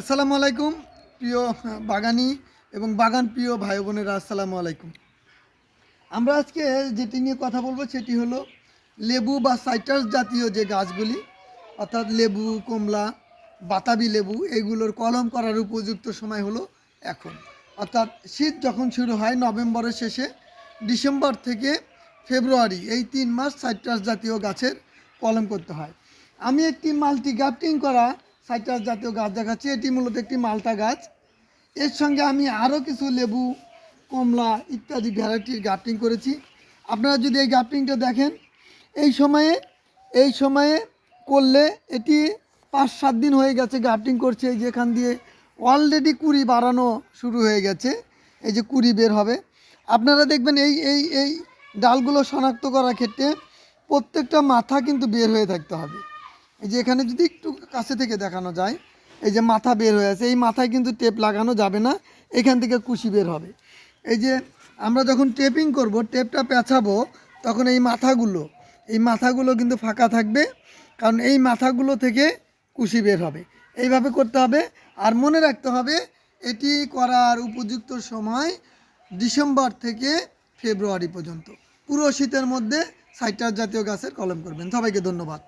আসসালামু আলাইকুম, প্রিয় বাগানি এবং বাগান প্রিয় ভাই বোনেরা, আসসালামু আলাইকুম। আমরা আজকে যেটি নিয়ে কথা বলব সেটি হলো লেবু বা সাইট্রাস জাতীয় যে গাছগুলি, অর্থাৎ লেবু, কমলা, বাতাবি লেবু, এগুলোর কলম করার উপযুক্ত সময় হলো এখন। অর্থাৎ শীত যখন শুরু হয় নভেম্বরের শেষে, ডিসেম্বর থেকে ফেব্রুয়ারি, এই তিন মাস সাইট্রাস জাতীয় গাছের কলম করতে হয়। আমি একটি মাল্টি গ্রাফটিং করা সাইট্রাস জাতীয় গাছ দেখাচ্ছি। এটি মূলত একটি মালটা গাছ। এর সঙ্গে আমি আরও কিছু লেবু, কমলা ইত্যাদি ভ্যারাইটির গ্রাফটিং করেছি। আপনারা যদি এই গ্রাফটিংটা দেখেন, এই সময়ে এই সময়ে করলে এটি পাঁচ সাত দিন হয়ে গেছে গ্রাফটিং করছে। এই যেখান দিয়ে অলরেডি কুড়ি বাড়ানো শুরু হয়ে গেছে। এই যে কুড়ি বের হবে। আপনারা দেখবেন এই এই এই ডালগুলো শনাক্ত করার ক্ষেত্রে প্রত্যেকটা মাথা কিন্তু বের হয়ে থাকতে হবে। এই যে এখানে যদি একটু কাছে থেকে দেখানো যায়, এই যে মাথা বের হয়ে আছে, এই মাথায় কিন্তু টেপ লাগানো যাবে না, এখান থেকে কুশি বের হবে। এই যে আমরা যখন টেপিং করব, টেপটা পেঁচাবো, তখন এই মাথাগুলো এই মাথাগুলো কিন্তু ফাঁকা থাকবে, কারণ এই মাথাগুলো থেকে কুশি বের হবে। এইভাবে করতে হবে, আর মনে রাখতে হবে, এটি করার উপযুক্ত সময় ডিসেম্বর থেকে ফেব্রুয়ারি পর্যন্ত। পুরো শীতের মধ্যে সাইটার জাতীয় গাছের কলম করবেন। সবাইকে ধন্যবাদ।